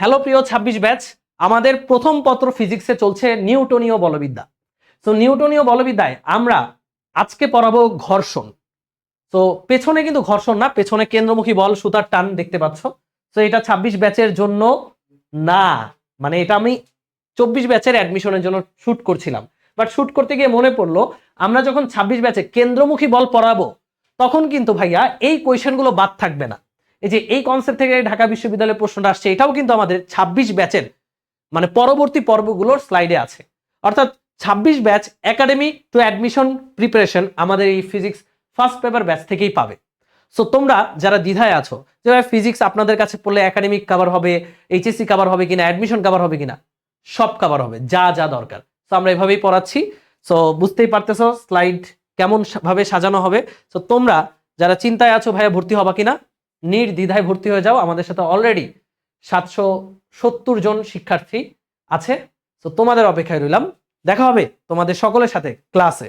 Hello প্রিয় ছাব্বিশ batch, আমাদের প্রথম পত্র ফিজিক্সে চলছে নিউটনীয় বলবিদ্যা। তো নিউটনীয় বলবিদ্যায় আমরা আজকে পড়াবো ঘর্ষণ। তো পেছনে কিন্তু ঘর্ষণ না, পেছনে কেন্দ্রমুখী বল, সুতার টান দেখতে পাচ্ছ। তো এটা ছাব্বিশ ব্যাচের জন্য না মানে এটা আমি চব্বিশ ব্যাচের অ্যাডমিশনের জন্য শুট করছিলাম। বাট শুট করতে গিয়ে মনে পড়ল, আমরা যখন ছাব্বিশ ব্যাচে কেন্দ্রমুখী বল পড়াবো, তখন কিন্তু ভাইয়া এই কোয়েশনগুলো বাদ থাকবে না। এই যে এই কনসেপ্ট থেকে ঢাকা বিশ্ববিদ্যালয়ের প্রশ্নটা আসছে, এটাও কিন্তু আমাদের ছাব্বিশ ব্যাচের মানে পরবর্তী পর্বগুলোর স্লাইডে আছে। অর্থাৎ ছাব্বিশ batch academy to admission preparation আমাদের এই ফিজিক্স ফার্স্ট পেপার ব্যাচ থেকেই পাবে। সো তোমরা যারা দ্বিধায় আছো, যে ফিজিক্স আপনাদের কাছে পড়লে একাডেমিক কাভার হবে এইচএসসি কাভার হবে কিনা অ্যাডমিশন কাভার হবে কিনা, সব কাভার হবে, যা যা দরকার। সো আমরা এভাবেই পড়াচ্ছি। সো বুঝতেই পারতেছো স্লাইড কেমন ভাবে সাজানো হবে। সো তোমরা যারা চিন্তায় আছো, ভাইয়া ভর্তি হবা কিনা নির্দ্বিধায় ভর্তি হয়ে যাও। আমাদের সাথে অলরেডি সাতশো সত্তর জন শিক্ষার্থী আছে। তো তোমাদের অপেক্ষায় রইলাম। দেখা হবে তোমাদের সকলের সাথে ক্লাসে